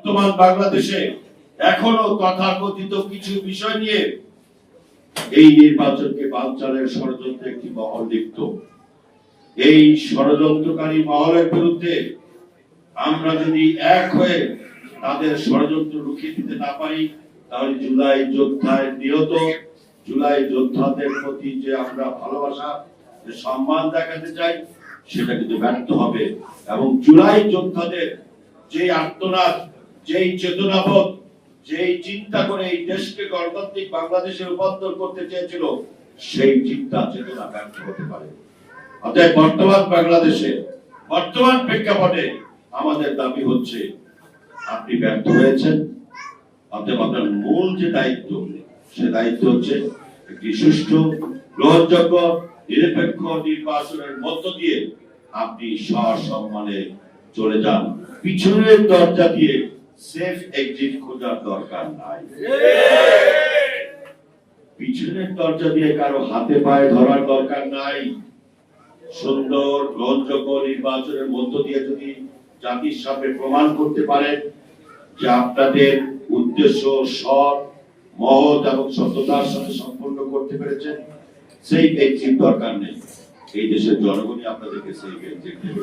বর্তমান বাংলাদেশে এখনও তথাকথিত কিছু বিষয় নিয়ে এই নির্বাচনকে বানচালের ষড়যন্ত্রে একটি মহল লিপ্ত। এই ষড়যন্ত্রকারী মহলের বিরুদ্ধে আমরা যদি এক হয়ে তাদের ষড়যন্ত্র রুখিয়ে দিতে না পারি, তাহলে জুলাই যোদ্ধায় নিহত, জুলাই যোদ্ধাদের প্রতি যে আমরা ভালোবাসা, যে সম্মান দেখাতে চাই, সেটা কিন্তু ব্যর্থ হবে। এবং জুলাই যোদ্ধাদের যে আত্মনাদ যেই চেতনাবোধ, যেই চিন্তা করে এই দেশকে গণতান্ত্রিক বাংলাদেশে রূপান্তর করতে চেয়েছিল, সেই চিন্তা চেতনা ব্যর্থ হতে পারে। অতএব বর্তমান বাংলাদেশে, বর্তমান প্রেক্ষাপটে আমাদের দাবি হচ্ছে, আপনি ব্যর্থ হয়েছেন। অতএব আপনার মূল যে দায়িত্ব, সে দায়িত্ব হচ্ছে একটি সুষ্ঠু, গ্রহণযোগ্য, নিরপেক্ষ নির্বাচনের মধ্য দিয়ে আপনি সসম্মানে চলে যান। পিছনের দরজা দিয়ে সেফ এক্সিট খোঁজার দরকার নাই। পিছনের দরজা দিয়ে কারও হাতে পায়ে ধরার দরকার নাই। সুন্দর, গ্রহণযোগ্য নির্বাচনের মধ্য দিয়ে যদি জাতির সামনে প্রমাণ করতে পারেন যে আপনাদের উদ্দেশ্য সৎ, মহৎ এবং সততার সাথে সম্পন্ন করতে পেরেছেন, সেই এক্সিট দরকার নেই। এই দেশের জনগণই আপনাদেরকে সেই এক্সিট দেবে।